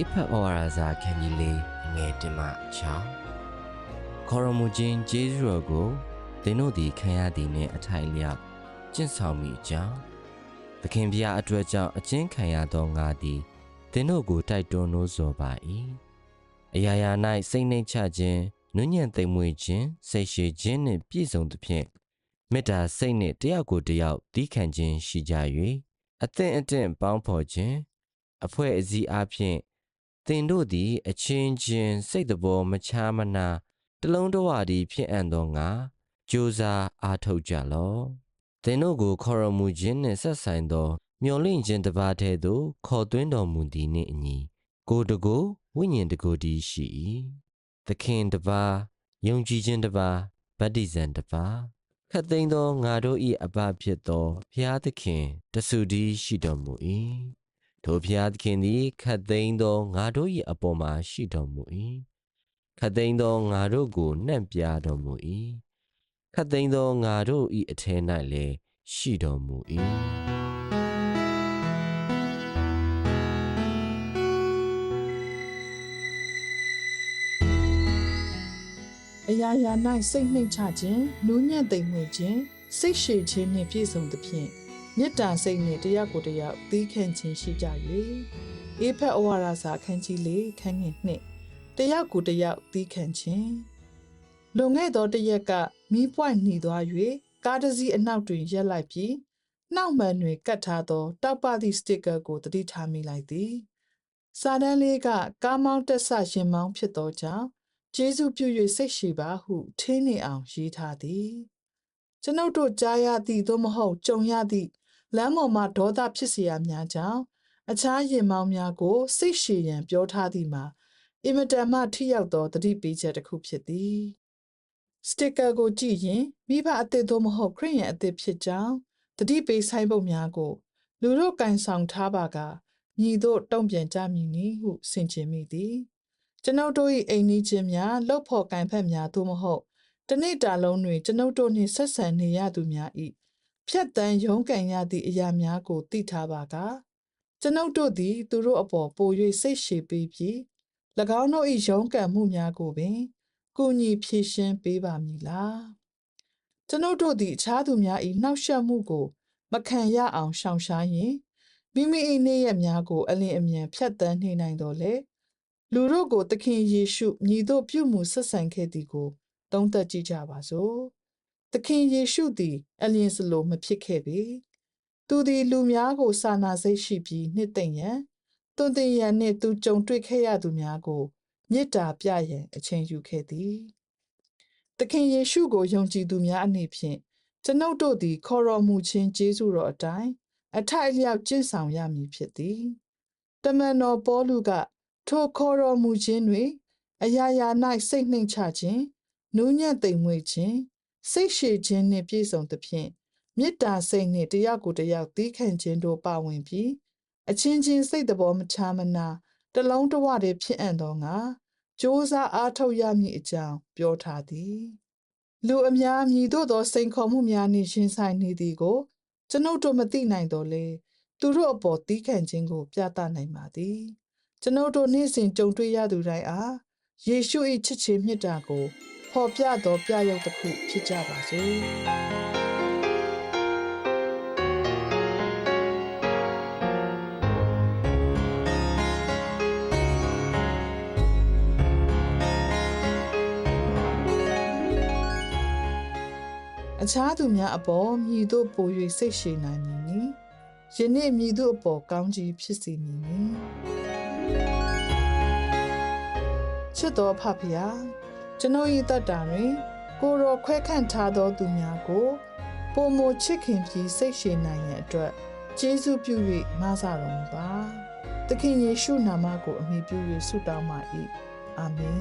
အေဖတ်ဩဝါဒစာခန်းကြီးလေးငယ်တင်မှ6ခေါရမူချင်းဂျေဇုတော်ကိုသင်တို့သည်ခံရသည်နှင့်အထိုက်လျောက်ကျင့်ဆောင်မိကြောင်းသခင်ဖျားအတွက်ကြောင့်အချင်းခံရသောငါသည်သင်တို့ကိုတိုက်တွန်းလို့ဆိုပါ၏အရာရာ၌စိတ်နှိမ်ချခြင်းနုညံ့သိမ်မွေ့ခြင်းစိတ်ရှည်ခြင်းနှင့်ပြည့်စုံသဖြင့်မေတ္တာစိတ်နှင့်တယောက်ကိုတယောက်သီးခံခြင်းရှိကြ၍အသင့်အတင့်ပေါင်းဖော်ခြင်းအဖွဲ့အစည်းအဖြစ် သင်တို့သည်အချင်းချင်းစိတ်တဘောမချာမနာတလုံးတဝတည်းဖြစ်အပ်သောငါကြိုးစားအားထုတ်ကြလော့သင်တို့ကိုခေါ်ရမူခြင်းနှင့်ဆက်ဆိုင်သောမျော်လင့်ခြင်းတစ်ပါးထဲသို့ခေါ်သွင်းတော်မူသည်နှင့်အညီကိုယ်တကိုယ်ဝိညာဉ်တကိုယ်တည်းရှိ၏သခင်တစ်ပါးယုံကြည်ခြင်းတစ်ပါးဗတ္တိဇံတစ်ပါးခတ်သိမ်းသောငါတို့၏အဘဖြစ်သောဘုရားသခင်တဆူတည်းရှိတော်မူ၏ ထိုဘုရားသခင်သည်ခတ်သိမ်းသောငါတို့၏အပေါ်မှာရှိတော်မူ၏ခတ်သိမ်းသောငါတို့ကိုနှံ့ပြတော်မူ၏ခတ်သိမ်းသောငါတို့၏အထဲ၌လည်းရှိတော်မူ၏။အရာရာ၌စိတ်နှိမ်ချခြင်းနူးညံ့သိမ်မွေ့ခြင်းစိတ်ရှည်ခြင်းနှင့်ပြည့်စုံသဖြင့် မေတ္တာစိတ်နှင့်တရားကိုယ်တရားသီးခံခြင်းရှိကြ၍အေဖက်ဩဝါဒစာခန်းကြီးလေးခန်းငယ်နှစ်တရားကိုယ်တရားသီးခံခြင်းလွန်ခဲ့သောတစ်ရက်ကမီးပွိုင်နှီသွား၍ကားတစ်စီးအနောက်တွင်ရက်လိုက်ပြီးနှောက်မှန်တွင်ကတ်ထားသော တောက်ပသည့်စတစ်ကာကိုတတိထားမိလိုက်သည်စာတန်းလေးကကားမောင်းတက်ဆရှင်မောင်းဖြစ်သောကြောင့်ကျေးဇူးပြု၍စိတ်ရှိပါဟုထင်းနေအောင်ရေးထားသည်ကျွန်ုပ်တို့ကြားရသည့်သို့မဟုတ်ကြုံရသည့် လမ်းပေါ်မှာဒေါသဖြစ်เสียများကြောင့်အခြားရင်မောင်းများကိုစိတ်ရှည်ရန်ပြောထားသည်မှာအင်မတန်မှထိရောက်သောသတိပေးချက်တစ်ခုဖြစ်သည်စတစ်ကာကိုကြည့်ရင်မိဘအသစ်သို့မဟုတ်ခရစ်ယာန်အသစ်ဖြစ်ကြောင်းသတိပေးဆိုင်ပုတ်များကို လူတို့ကင်ဆောင်ထားပါကညီတို့တုံ့ပြန်ကြမည်နည်းဟုဆင်ခြင်မိသည် ကျွန်ုပ်တို့၏အိမ်နီးချင်းများလှုပ်ဖော်ကံဖက်များသို့မဟုတ်တနေ့တာလုံးတွင်ကျွန်ုပ်တို့နှင့်ဆက်ဆံနေရသူများ၏ ဖြတ်တန်းရုန်းကန်ရသည့်အရာများကိုသိထားပါကကျွန်ုပ်တို့သည် သူတို့အပေါ်ပို၍စိတ်ရှည်ပေးပြီး၎င်းတို့၏ရုန်းကန်မှုများကိုပင်ကုညီဖြည့်ရှင်းပေးပါမည်လားကျွန်ုပ်တို့သည်အခြားသူများ၏နှောက်ယှက်မှုကို မခံရအောင်ရှောင်ရှားရင်မိမိ၏နေ့ရက်များကို အလင်းအမြန်ဖြတ်တန်းနေနိုင်တော်လေလူတို့ကိုသခင်ယေရှုညီတို့ပြုမှုဆက်ဆံခဲ့သည်ကို သုံးသပ်ကြည့်ကြပါစို့ သခင်ယေရှုသည် အလျင်စလိုမဖြစ်ခဲ့ပေသူသည်လူများကိုစာနာစိတ်ရှိပြီးနှစ်သိမ့်ရန်တွင်တင်ရန်နှင့်သူကြုံတွေ့ခဲ့ရသူများကိုမေတ္တာပြရန်အချိန်ယူခဲ့သည်သခင်ယေရှုကိုယုံကြည်သူများအနေဖြင့်ကျွန်ုပ်တို့သည် ခေါ်တော်မူခြင်းကျေးဇူးတော်အတိုင်းအထိုက်အလျောက်ကျင့်ဆောင်ရမည်ဖြစ်သည်တမန်တော်ပေါလုက ထိုခေါ်တော်မူခြင်းတွင် အရာရာ၌စိတ်နှိမ်ချခြင်းနူးညံ့သိမ်မွေ့ခြင်း စိတ်ရှည်ခြင်းနှင့်ပြည့်စုံသဖြင့်မေတ္တာစိတ်နှင့်တရားကိုယ်တရားသီးခံခြင်းတို့ပါဝင်ပြီးအချင်းချင်းစိတ်တဘောမချာမနာတလုံးတဝတည်းဖြစ်အပ်သောငါစ조사အားထုတ်ရမည်အကြောင်းပြောထားသည်လူအများမြည်သို့သောစိန်ခေါ်မှုများနှင့်ရှင်ဆိုင်နေသည်ကို ကျွန်ုပ်တို့မသိနိုင်တော့လေသူတို့အပေါ်သီးခံခြင်းကို ပြသနိုင်ပါသည် ကျွန်ုပ်တို့နေ့စဉ်ကြုံတွေ့ရသူတိုင်းအားယေရှု၏ချစ်ခြင်းမြတ်တာကို ဖော်ပြသောပြရုပ်တစ်ခုဖြစ်ကြပါစို့အခြားသူများအပေါ်မြည်တို့ပို၍စိတ်ရှည်နိုင်မည်နီယနေ့မြည်တို့အပေါ်ကောင်းကြီးဖြစ်စေမည်နီချစ်တော်ဖဖျား ကျွန်ုပ်၏တတ်တာတွင် ကိုယ်တော်ခွဲခန့်ထားသောသူများကိုပုံမချစ်ခင်ပြီးစိတ်ရှည်နိုင်ရန်အတွက်ကျေးဇူးပြု၍မဆတော်မူပါသခင်ယေရှုနာမကိုအမိပြု၍ဆုတောင်းပါ၏အာမင်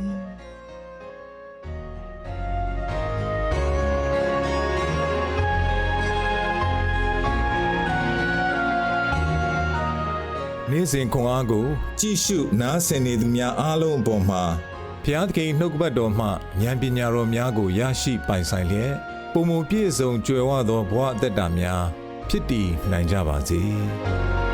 နေ့စဉ်ခွန်အားကိုကြည့်ရှုနားဆင်နေသူများအားလုံးအပေါ်မှာ ဖျားသခင်နှုတ်ကပတ်တော်မှဉာဏ်ပညာတော်များကိုရရှိပိုင်ဆိုင်လျက်ပုံမပြည့်စုံကြွယ်ဝသောဘဝအသက်တာများဖြစ်တည်နိုင်ကြပါစေ။